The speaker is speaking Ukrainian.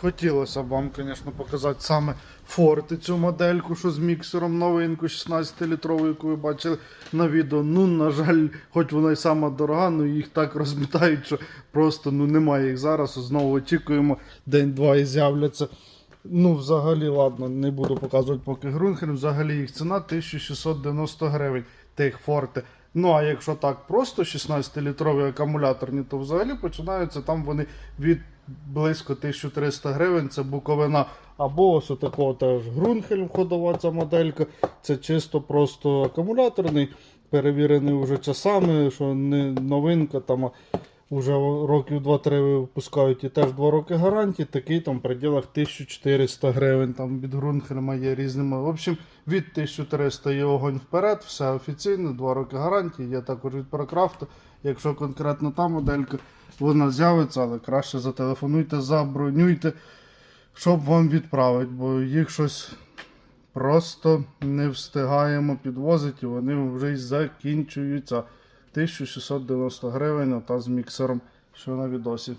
Хотілося б вам, звісно, показати саме Форти цю модельку, що з міксером новинку 16-літрову, яку ви бачили на відео. Ну, на жаль, хоч вона і сама дорога, ну їх так розмітають, що просто ну, немає їх зараз. Знову очікуємо, день-два і з'являться. Ну, взагалі, ладно, не буду показувати поки Грунхен. Взагалі їх ціна 1690 гривень тих Форти. Ну, а якщо так просто 16-літрові акумуляторні, то взагалі починаються там вони від близько 1300 гривень. Це буковина. Або ось такого теж Грунхельм ходова ця моделька. Це чисто просто акумуляторний, перевірений вже часами, що не новинка там. Уже років 2-3 випускають і теж 2 роки гарантії, такий там в пределах 1400 гривень. Там від Грунхельма є різними. В общем, від 1300 є огонь вперед, все офіційно, 2 роки гарантії. Є також від Прокрафту. Якщо конкретно та моделька, вона з'явиться, але краще зателефонуйте, забронюйте, щоб вам відправити, бо їх щось просто не встигаємо підвозити, і вони вже й закінчуються. 1690 гривень, та з міксером, що на відосі.